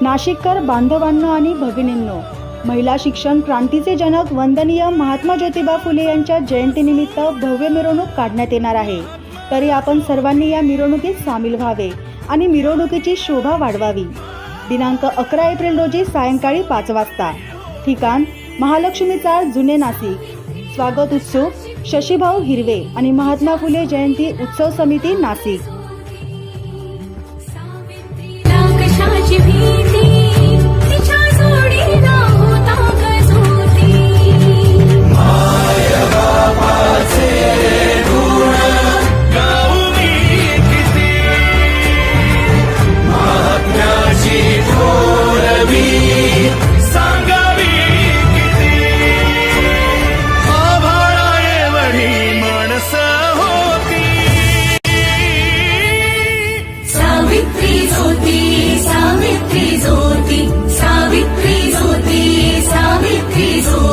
नाशिककर बांधवांनो आणि भगिनींनो महिला शिक्षण क्रांतीचे जनक वंदनीय महात्मा ज्योतिबा फुले यांच्या जयंतीनिमित्त भव्य मिरवणूक काढण्यात येणार आहे. तरी आपण सर्वांनी या मिरवणुकीत सामील व्हावे आणि मिरवणुकीची शोभा वाढवावी. दिनांक अकरा एप्रिल रोजी सायंकाळी पाच वाजता. ठिकाण महालक्ष्मी चाळ जुने नाशिक. स्वागत उत्सुक शशीभाऊ हिरवे आणि महात्मा फुले जयंती उत्सव समिती नाशिक. peace.